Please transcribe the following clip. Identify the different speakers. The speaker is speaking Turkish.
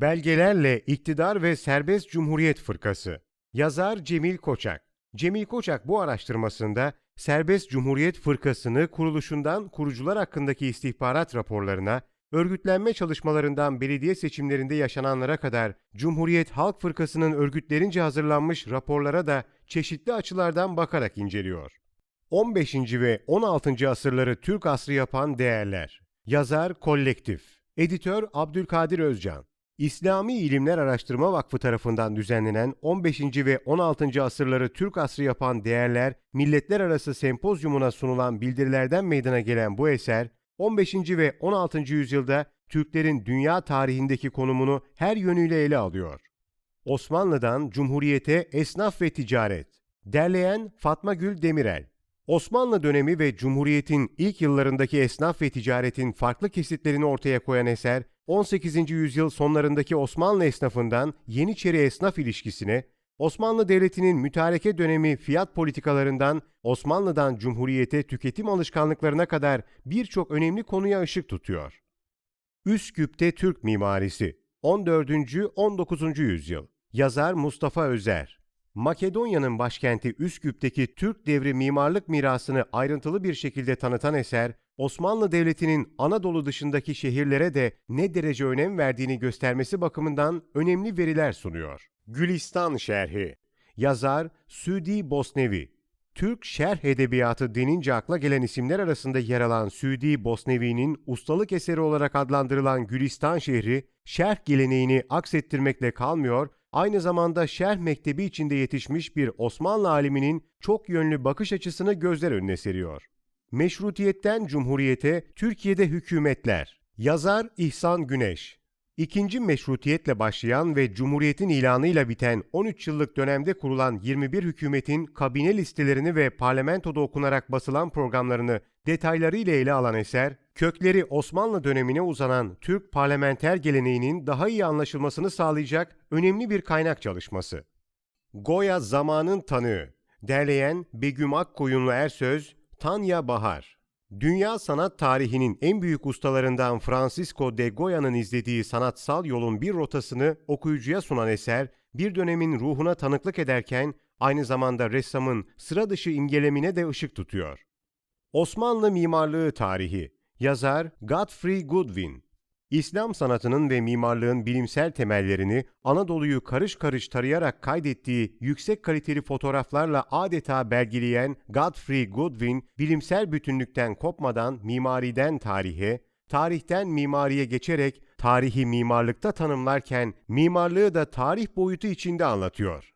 Speaker 1: Belgelerle İktidar ve Serbest Cumhuriyet Fırkası Yazar Cemil Koçak Cemil Koçak bu araştırmasında Serbest Cumhuriyet Fırkası'nı kuruluşundan kurucular hakkındaki istihbarat raporlarına, örgütlenme çalışmalarından belediye seçimlerinde yaşananlara kadar Cumhuriyet Halk Fırkası'nın örgütlerince hazırlanmış raporlara da çeşitli açılardan bakarak inceliyor. 15. ve 16. asırları Türk asrı yapan değerler. Yazar Kolektif. Editör Abdülkadir Özcan. İslami İlimler Araştırma Vakfı tarafından düzenlenen 15. ve 16. asırları Türk asrı yapan değerler, milletler arası sempozyumuna sunulan bildirilerden meydana gelen bu eser, 15. ve 16. yüzyılda Türklerin dünya tarihindeki konumunu her yönüyle ele alıyor. Osmanlı'dan Cumhuriyete Esnaf ve Ticaret. Derleyen Fatma Gül Demirel. Osmanlı dönemi ve Cumhuriyet'in ilk yıllarındaki esnaf ve ticaretin farklı kesitlerini ortaya koyan eser, 18. yüzyıl sonlarındaki Osmanlı esnafından Yeniçeri esnaf ilişkisine, Osmanlı Devleti'nin mütareke dönemi fiyat politikalarından Osmanlı'dan Cumhuriyet'e tüketim alışkanlıklarına kadar birçok önemli konuya ışık tutuyor. Üsküp'te Türk mimarisi 14. 19. yüzyıl Yazar Mustafa Özer Makedonya'nın başkenti Üsküp'teki Türk devri mimarlık mirasını ayrıntılı bir şekilde tanıtan eser, Osmanlı Devleti'nin Anadolu dışındaki şehirlere de ne derece önem verdiğini göstermesi bakımından önemli veriler sunuyor. Gülistan Şerhi Yazar Südi Bosnevi Türk şerh edebiyatı denince akla gelen isimler arasında yer alan Südi Bosnevi'nin ustalık eseri olarak adlandırılan Gülistan şehri, şerh geleneğini aksettirmekle kalmıyor, aynı zamanda şerh mektebi içinde yetişmiş bir Osmanlı aliminin çok yönlü bakış açısını gözler önüne seriyor. Meşrutiyetten Cumhuriyete Türkiye'de hükümetler. Yazar İhsan Güneş. İkinci meşrutiyetle başlayan ve Cumhuriyet'in ilanıyla biten 13 yıllık dönemde kurulan 21 hükümetin kabine listelerini ve parlamentoda okunarak basılan programlarını detaylarıyla ele alan eser, kökleri Osmanlı dönemine uzanan Türk parlamenter geleneğinin daha iyi anlaşılmasını sağlayacak önemli bir kaynak çalışması. Goya Zamanın Tanığı Derleyen Begüm Akkoyunlu Ersöz, Tanya Bahar Dünya sanat tarihinin en büyük ustalarından Francisco de Goya'nın izlediği sanatsal yolun bir rotasını okuyucuya sunan eser, bir dönemin ruhuna tanıklık ederken aynı zamanda ressamın sıra dışı imgelemine de ışık tutuyor. Osmanlı Mimarlığı Tarihi Yazar Godfrey Goodwin İslam sanatının ve mimarlığın bilimsel temellerini Anadolu'yu karış karış tarayarak kaydettiği yüksek kaliteli fotoğraflarla adeta belgeleyen Godfrey Goodwin, bilimsel bütünlükten kopmadan mimariden tarihe, tarihten mimariye geçerek tarihi mimarlıkta tanımlarken mimarlığı da tarih boyutu içinde anlatıyor.